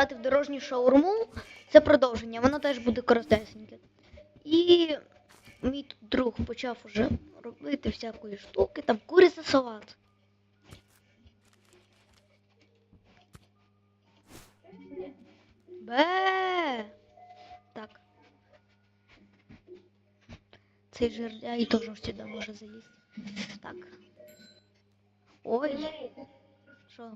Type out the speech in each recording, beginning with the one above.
грати в дорожню шаурму. Це продовження, воно теж буде коротесеньке. І мій тут друг почав уже робити всякої штуки, там куриця салат. Бе. Так. Цей жердяй теж сюди може залізти. Так. Ой. Що?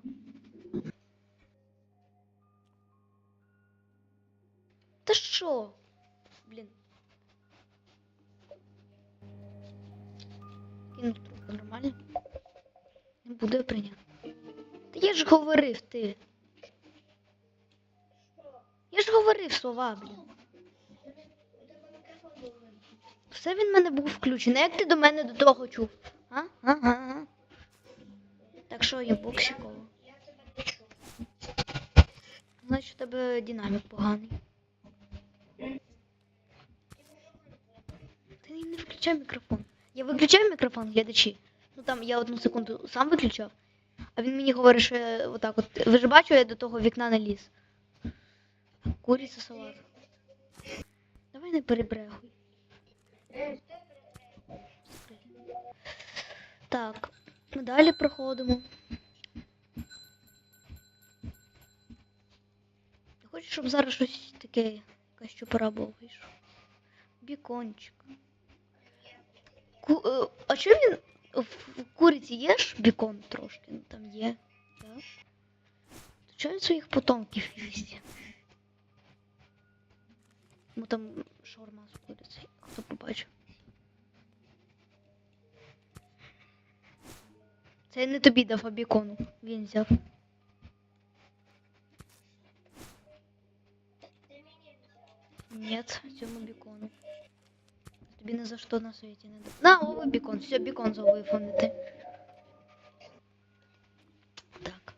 Що? Блін. Кинуть трубку нормально. Не буде прийняти. Та я ж говорив ти. Я ж говорив слова, блін. Все він в мене був включений. Як ти до мене до того чув? А? А? А? А? Так що я боксіково. Значить, у тебе динамік поганий. Виключай мікрофон. Я виключаю мікрофон, глядачі. Ну там я одну секунду сам виключав, а він мені говорить, що я отак от. Ви ж бачу, я до того вікна не ліз. Куриця салат. Давай не перебрехуй. Так, ми далі проходимо. Я хочу, щоб зараз щось таке, якась чупараба вийшов. Бікончик. Ку, е, а чому він в куриці є ж бікон трошки? Ну там є. Так? То чого він своїх потомків їсть? Ну там шаурма з курицею, хто побачив. Це я не тобі дав а бікону. Він взяв. Ні, цьому бікону. Тобі не за що на світі не дав. На, о, бікон. Все, бікон забув фонити. Так.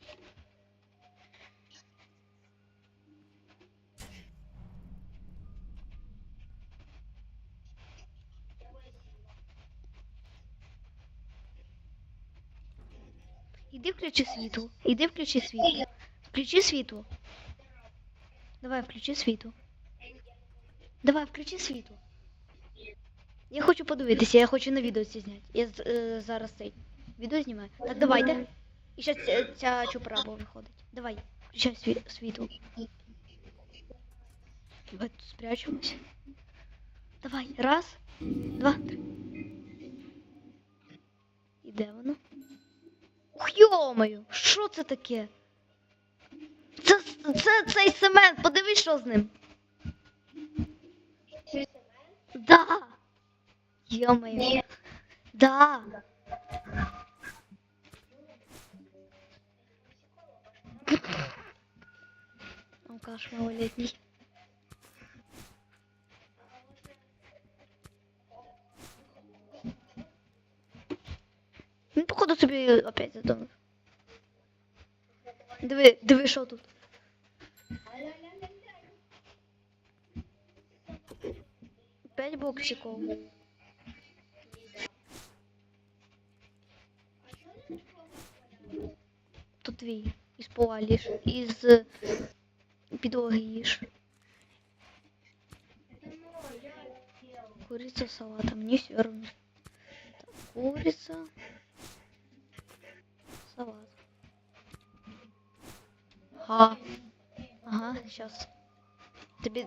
Іди включи світло. Іди включи світло. Включи світло. Давай, включи світло. Давай, включи світло. Я хочу подивитися, я хочу на відео це зняти. Я е, зараз цей відео знімаю. Так, давайте. І зараз ця, ця чупраба виходить. Давай, включай сві, світло. Давай тут спрячемося. Давай, раз, два, три. І де воно? Ух, йомаю, що це таке? Це, це цей Семен, подивись, що з ним. Да. Ё-моё. Да. Алкаш малолетний. Ну, походу собі опять задумав. Диви, диви, що тут. П'ять боксиков. Тут твій. Із пола ліж. Із підлоги їж. Курица с салатом, не все равно. Так, курица. Салат. Ага. Ага, сейчас. Тобі,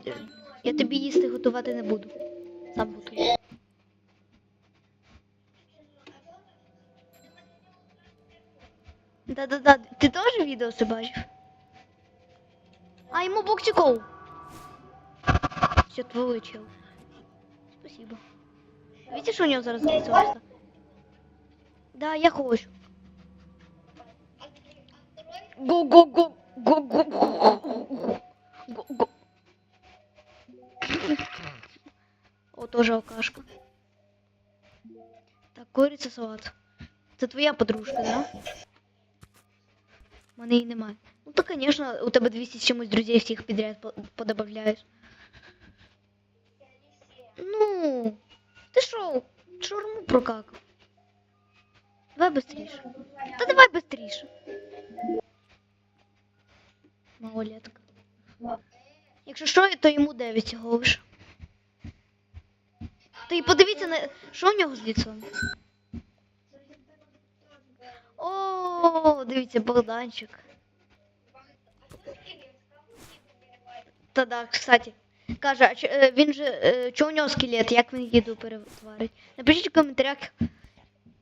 я тобі їсти готувати не буду. Сам готую. Да-да-да, ти теж відео це бачив? А, йому боксиков. Все, вылечил. Спасибо. Видите, что у него зараз лицо? Да, я хочу. Го-го-го. Го-го-го. Го-го. О, тоже алкашка. Так, курица салат. Це твоя подружка, да? У мене її немає. Ну то, конечно, у тебе 200 з чимось друзей всіх підряд по- подобавляєш. Ну, ти що, шаурму прокакав? Давай быстріше. Та давай быстріше. Малолетка. Якщо що, то йому 9 всього лиш. Та й подивіться на. Що в нього з ліцом? О, дивіться, Богданчик. Та да, кстати. Каже, а чи- е, він же. е, Чого у нього скелет? Як він їду перетворить? Напишіть в коментарях,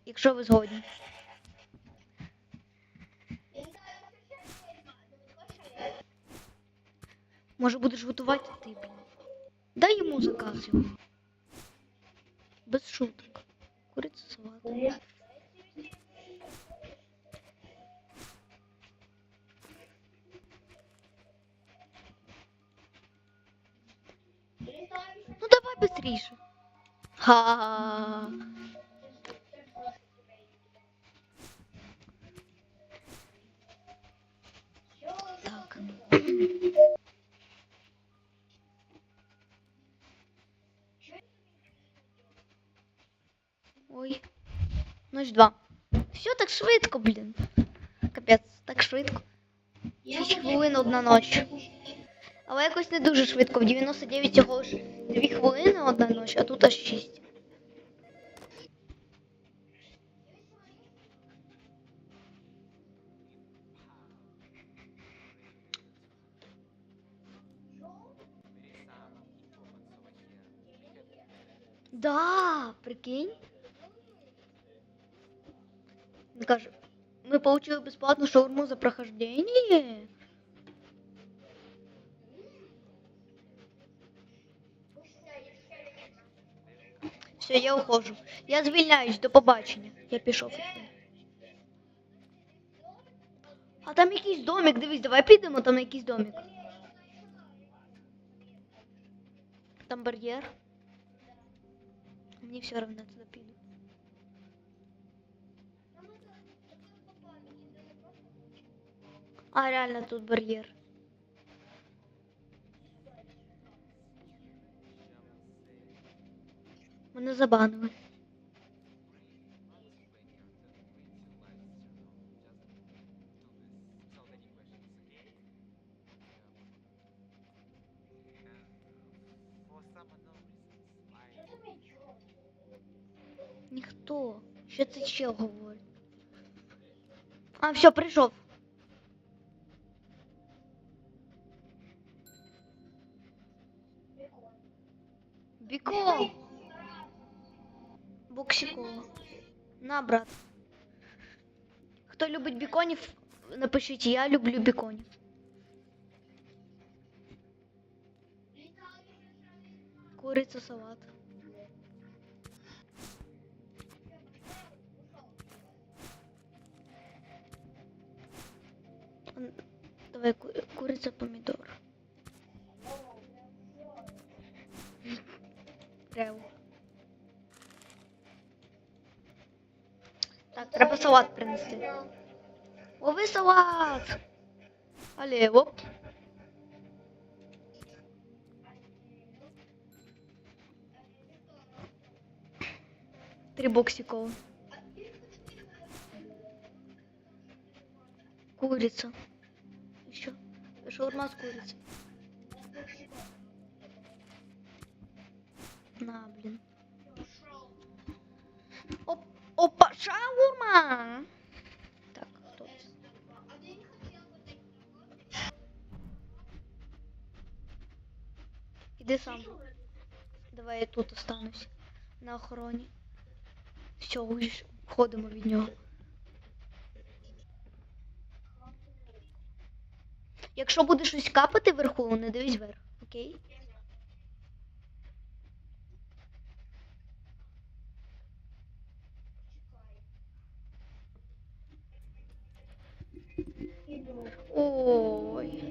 якщо ви згодні. Може будеш готувати ти, блін. Дай йому заказ його. Без шуток. Куриця салат. Давай. Ха. Так. Ой. Ночь два. Все так швидко, блін. Капець, так швидко. 6 хвилин одна ніч. Але якось не дуже швидко. В 99 цього 2 хвилини одна ніч, а тут аж 6. Да, прикинь. Каже, ми получили бесплатну шаурму за прохождение. Все, я ухожу. Я звільняюсь, до побачення. Я пішов. А там якийсь домик, дивись, давай підемо там якийсь домик. Там бар'єр. Мені все равно туди піду. А, реально тут бар'єр. Забанили. Ніхто. Що це ще говорить? А, все, прийшов. Біко. Боксикова. На, брат. Хто любить біконів, напишіть, я люблю біконів. Куриця салат. Давай ку- куриця помідор. Рев. Треба салат принести. Лови салат! Але, оп. Три боксикова. Курица. Еще. Шаурма с курицей. На, блин. Шаурма! Так, кто? Іди сам. Давай я тут останусь. На охороні. Все, уж входимо від нього. Якщо буде щось капати вверху, не дивись вверх, окей? Ой.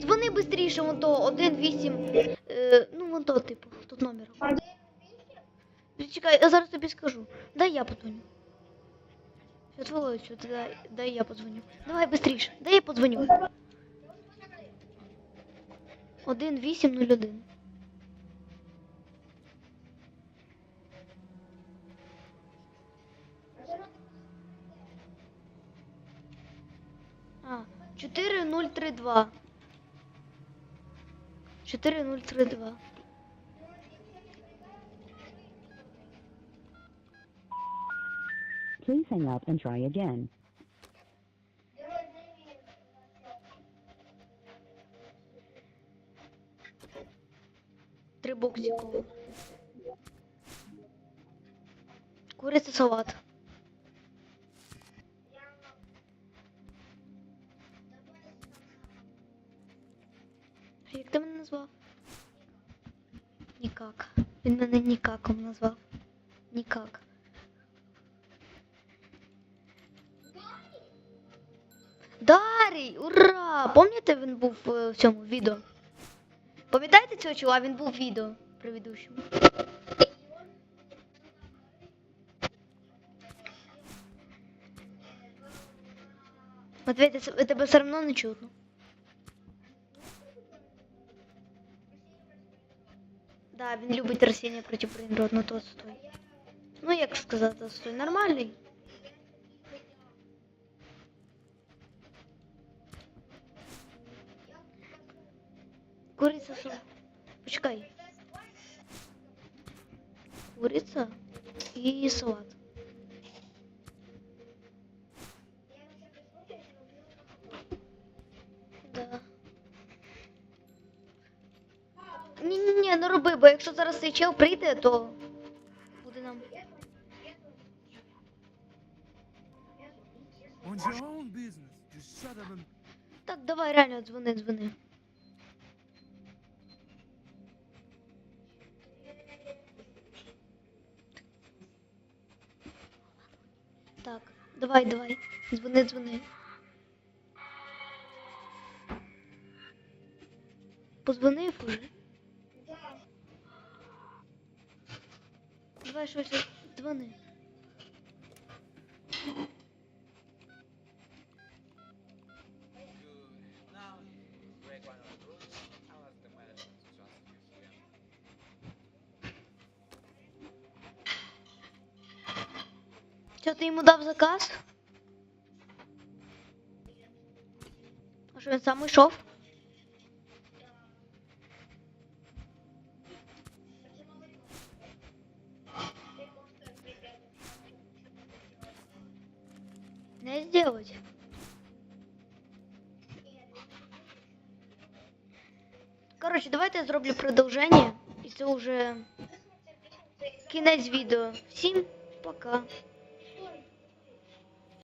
Дзвони швидше, вон то 1-8. Е, ну, вон то, типу, тут номер. Чекай, я зараз тобі скажу. Дай я подзвоню. От Володь, дай, дай я подзвоню. Давай быстріше, дай я подзвоню. 1801. А, 4032. 4032. Please hang up and try again. Як ти мене назвав? Нікак. Він мене нікаком назвав. Нікак. Дарій! Ура! Пам'ятаєте, він був е, в цьому відео? Пам'ятаєте цього чола? Він був в відео предыдущому. Матвей, ти с- тебе все одно не чутно. Да, він любить растіння проти природного то стой. Ну, як сказати, стой нормальний. Куриця що? Почекай. Куриця і салат. Бо якщо зараз цей чел прийде, то буде нам. Так, давай, реально, дзвони, дзвони. Так, давай, давай. Дзвони, дзвони. Позвонив уже? Transfer you here. Що ти йому дав заказ? А що він сам йшов? Не сделать. Коротше, давайте я зроблю продовження. І це вже кінець відео. Всім пока.